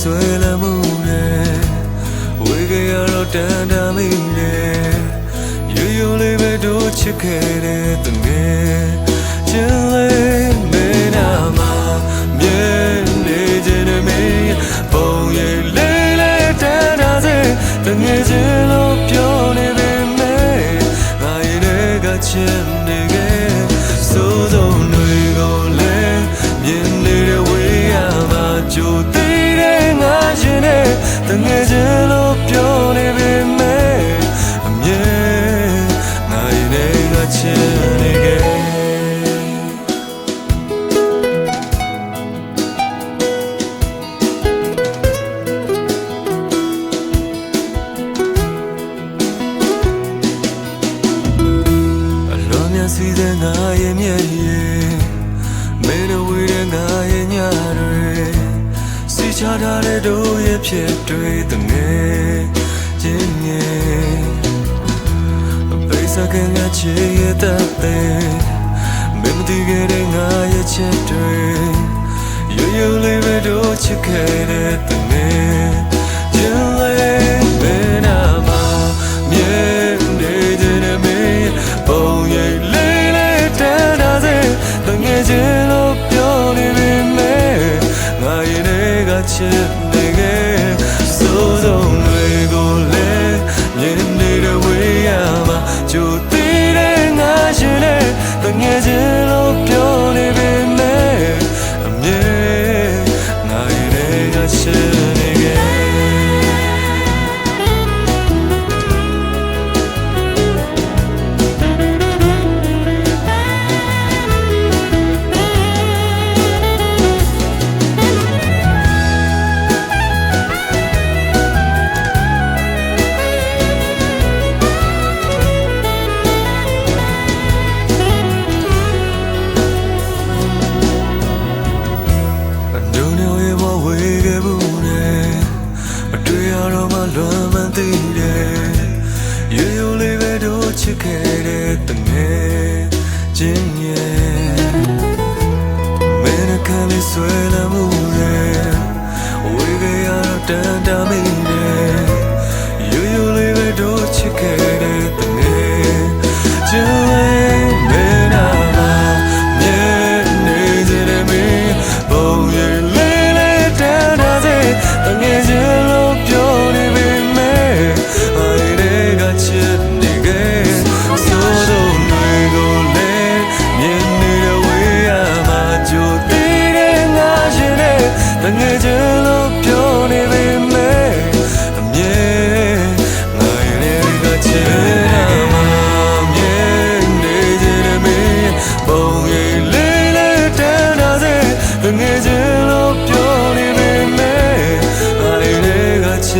ဆွဲလမှုနဲ့ဝေကရတော့တန်တမိနဲ့ရိုးရိုးလေးပဲတို့ချစ်ခဲ့တဲ့သူငယ်ချင်းလေးမင်းနာမှာမြဲ 등을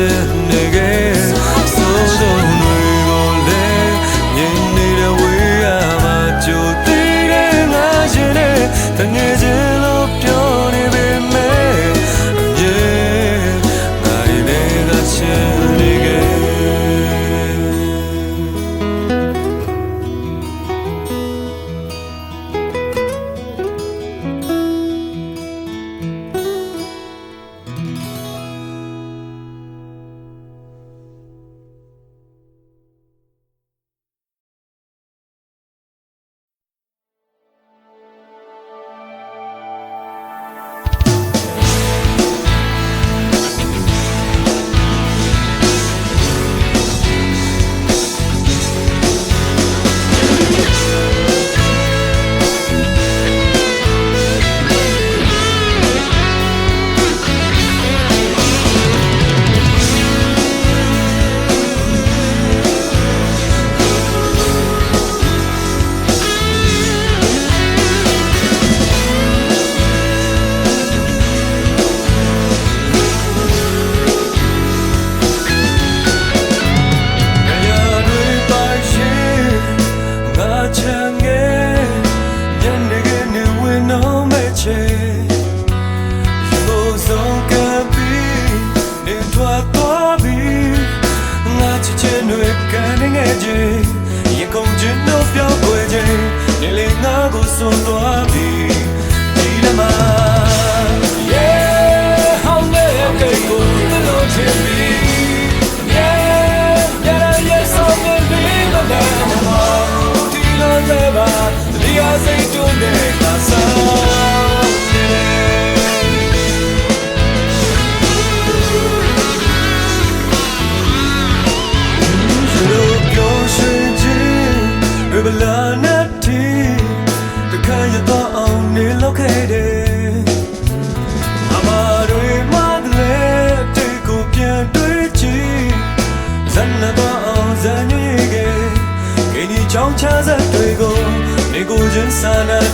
ser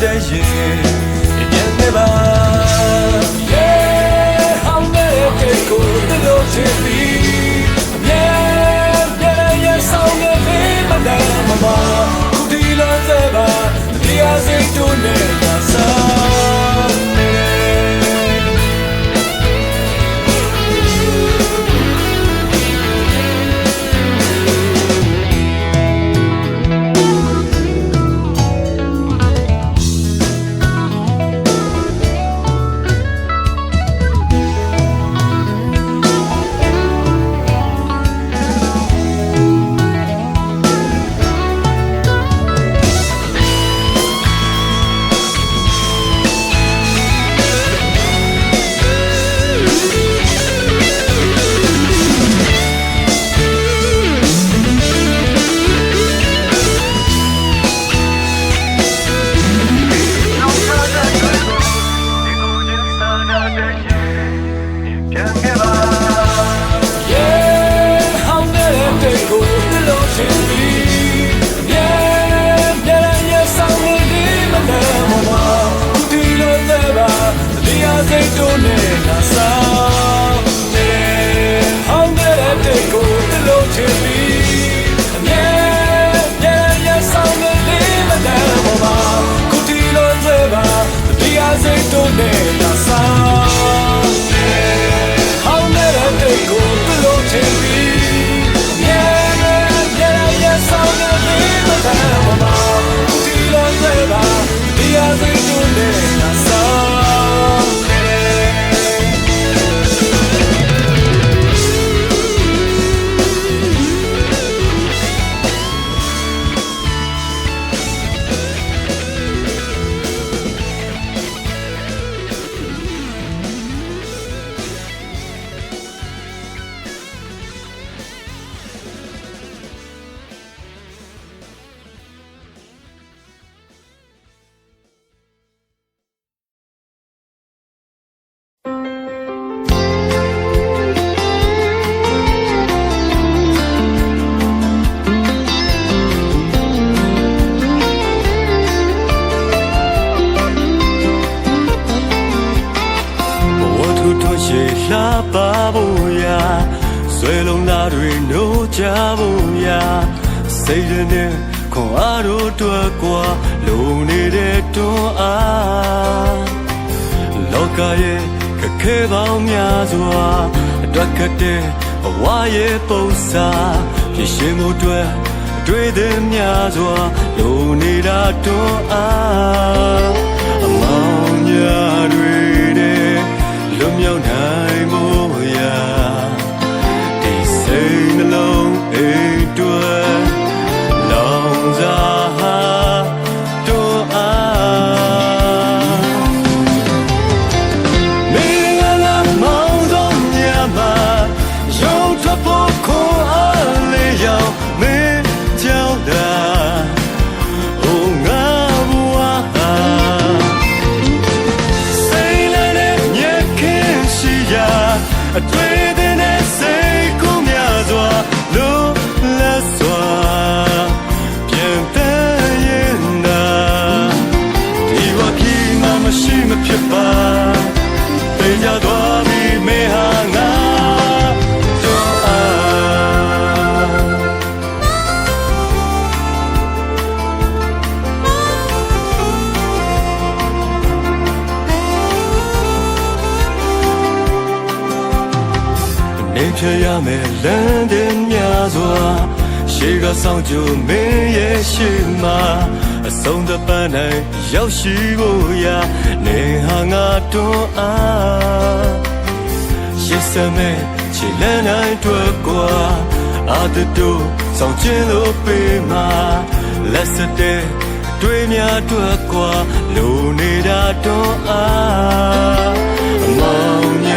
တဲ့ရင်ရဲ့နေပါ Yeah how make it go the love to be Yeah yeah yeah so me be my mama ဒီလိုစေပါဒီအစိတ်တို့နဲ့ torneira. တွက်ခတဲ့အဝါရဲ့ပုံစာဖြစ်ရှင်မှုတွေတွေ့သည်များစွာလုံနေတာတွန်းအားအမောင်ညာတွေ a dream. မယ်လမ်းတင်များစွာရှေးကဆောင်ကြမင်းရဲ့ရှိမှာအဆုံးသပန်းတိုင်းရောက်ရှိဖို့ရာနေဟာငါတွန်းအားရှေးစမဲချီလန်းတိုင်းတွေ့ကွာအာတတူဆောင်ကျင်းလို့ပေးမှာလက်စတဲ့တွေ့များတွေ့ကွာလူနေတာတွန်းအားအမောင်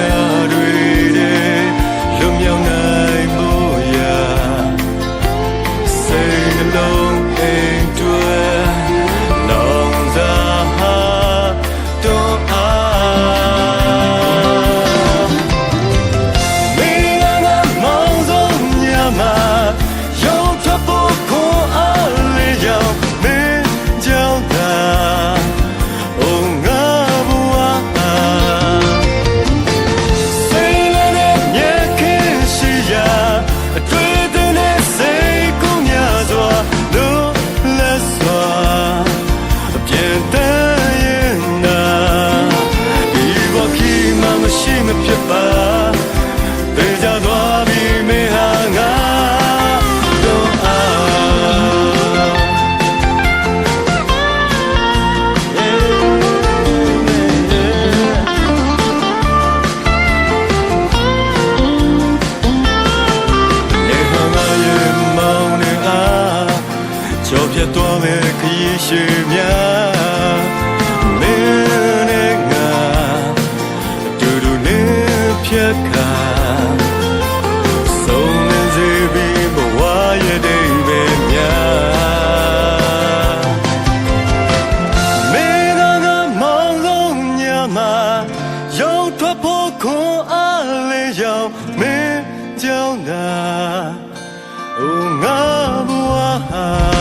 ကြောင့်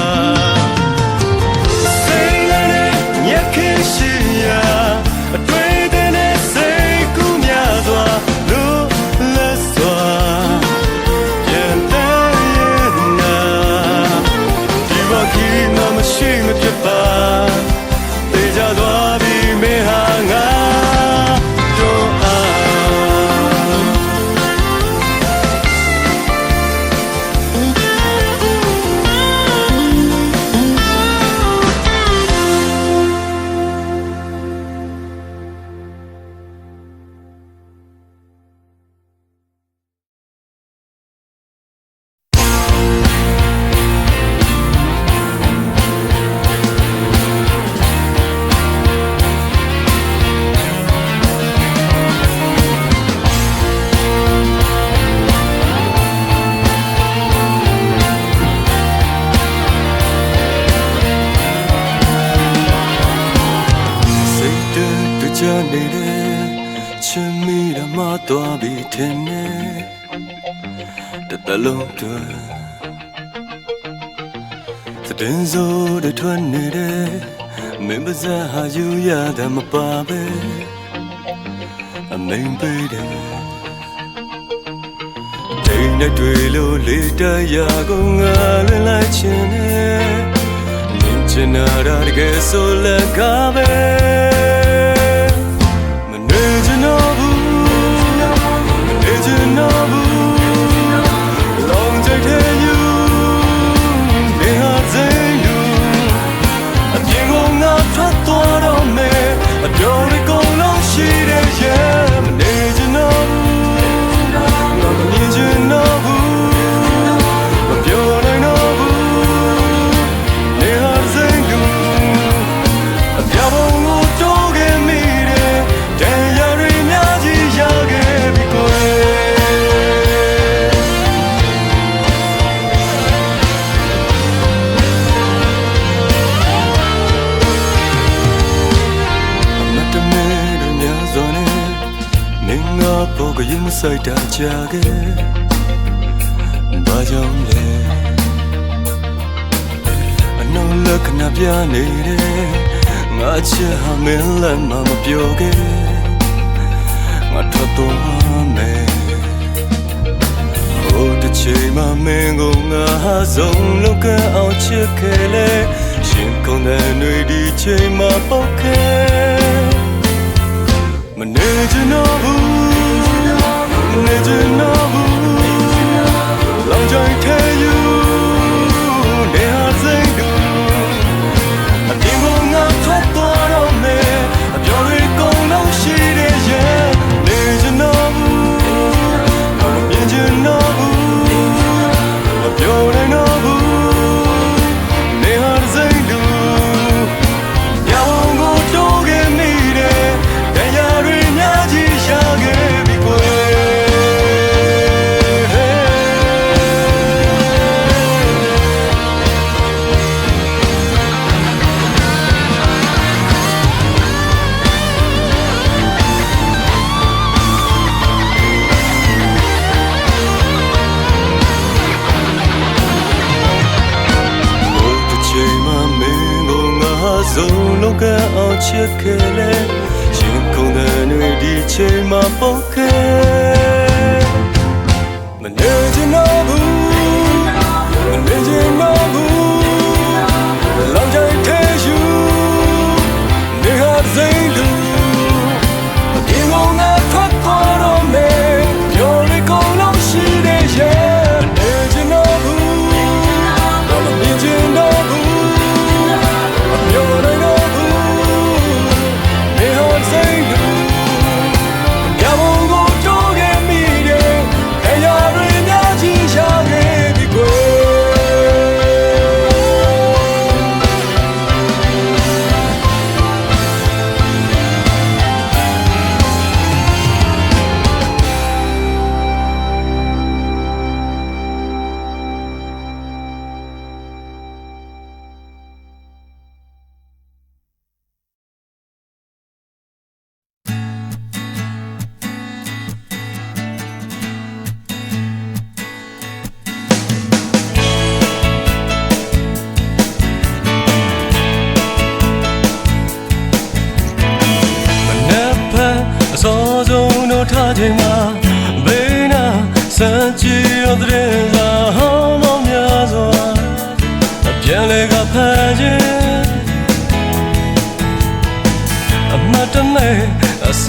တင်စိုးတထွက်နေတယ်မင်းပါးစပ်ဟာယူရတဲ့မပါပဲအမိန်ပေးတယ်ဒိန်နဲ့တွေ့လို့လေးတရာကိုငါလွင်လိုက်ချင်တယ်မြင်ချင်တာတကယ်ဆိုလက်ကားပဲမနေချင်တော့ ဆိုင်တာကြခဲ့ဘာကြောင့်လဲအနှုတ်လက္ခဏာပြနေတယ်ငါချစ်ဟာမင်းလည်းမမပြောခဲ့ငါထွက်သွားမယ်ဟိုတစ်ချိန်မှမင်းကိုငါဆုံးလောကအောင်ချစ်ခဲ့လေရှင်ကုန်တဲ့ຫນွေဒီချိန်မှပုတ်ခဲ့မနေချင်တော့ဘူးမ နေချင်တော့ဘူးလောင်ချိုင်ခဲယူ 风格。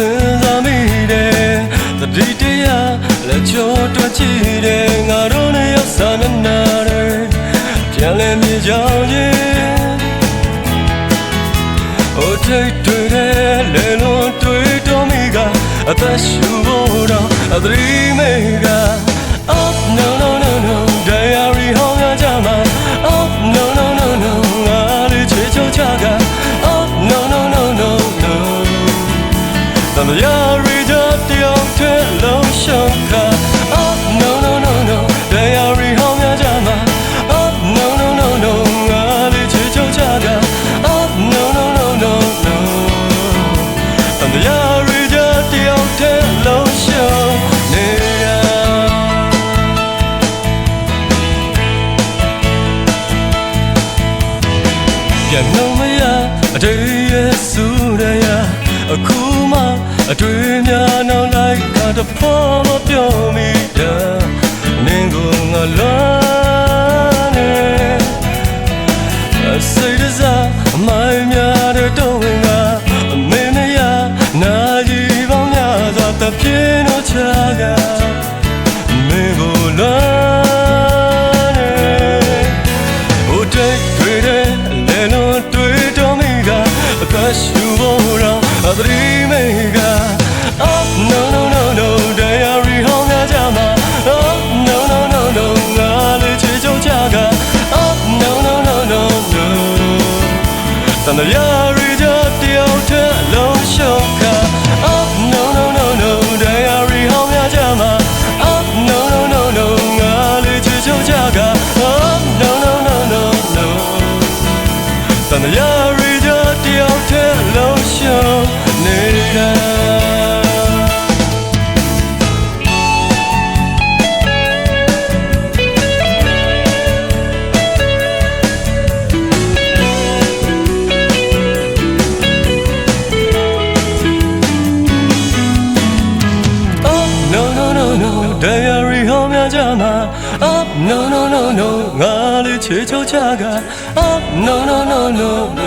စဉ်းစားမိတယ်သတိတရားလက်ချောတွက်ကြည့်တယ်ငါတို့နဲ့ရောက်စားနေနာတယ်ပြန်လဲမြင်ကြောင်းရင်ဟိုထိတ်တွေ့တယ်လဲလုံးတွေ့တော့မိကအသက်ရှူဖို့တော့အသတိမိက 怎么样？Read up the old tale of Shonka Oh no no no no 对呀，Read 好呀加嘛 Oh no no no no 我立志就加的 Oh no no no no no 怎么样？Read up the old tale of Shonka ပြန်လို့ down on like got a palm up your me down Ningo ngalai 那日的地铁楼下，你呢？Oh no no no no，diary 后面加吗？Oh no no no no，我的车票在哪？no, no.